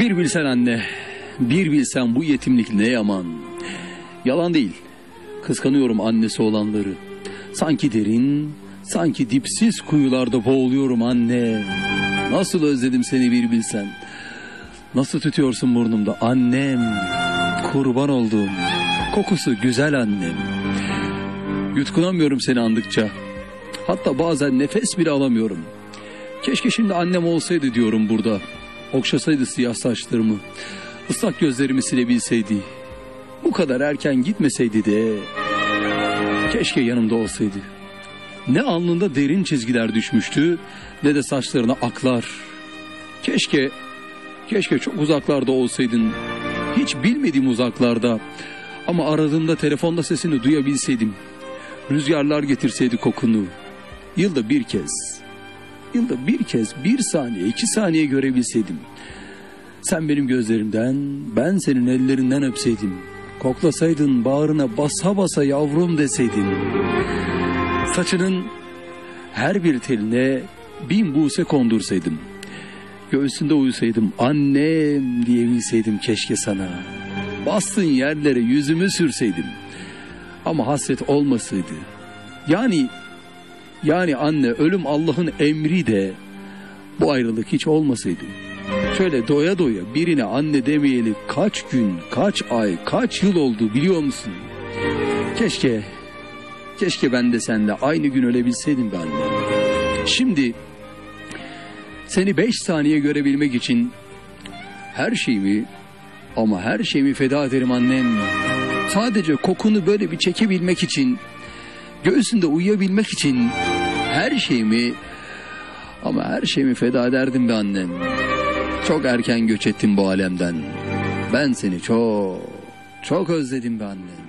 bilsen anne, bir bilsen bu yetimlik ne yaman. Yalan değil, kıskanıyorum annesi olanları. Sanki derin, sanki dipsiz kuyularda boğuluyorum anne. Nasıl özledim seni bir bilsen. Nasıl tutuyorsun burnumda annem. Kurban olduğum, kokusu güzel annem. Yutkunamıyorum seni andıkça. Hatta bazen nefes bile alamıyorum. Keşke şimdi annem olsaydı diyorum burada. Okşasaydı siyah saçlarımı. ıslak gözlerimi silebilseydi. Bu kadar erken gitmeseydi de. Keşke yanımda olsaydı. Ne alnında derin çizgiler düşmüştü ne de saçlarına aklar. Keşke, keşke çok uzaklarda olsaydın. Hiç bilmediğim uzaklarda. Ama aradığımda telefonda sesini duyabilseydim. Rüzgarlar getirseydi kokunu. Yılda bir kez, yılda bir kez bir saniye iki saniye görebilseydim. Sen benim gözlerimden, ben senin ellerinden öpseydim. Koklasaydın bağrına basa basa yavrum deseydin. Saçının her bir teline bin buse kondursaydım. Göğsünde uyusaydım annem diyebilseydim keşke sana. Bastığın yerlere yüzümü sürseydim. Ama hasret olmasaydı. Yani yani anne ölüm Allah'ın emri de bu ayrılık hiç olmasaydı. Şöyle doya doya birine anne demeyeli kaç gün, kaç ay, kaç yıl oldu biliyor musun? Keşke, keşke ben de seninle aynı gün ölebilseydim be anne. Şimdi seni beş saniye görebilmek için her şeyimi ama her şeyimi feda ederim annem. Sadece kokunu böyle bir çekebilmek için, göğsünde uyuyabilmek için her şeyimi ama her şeyimi feda ederdim be annem. Çok erken göç ettim bu alemden. Ben seni çok, çok özledim be annem.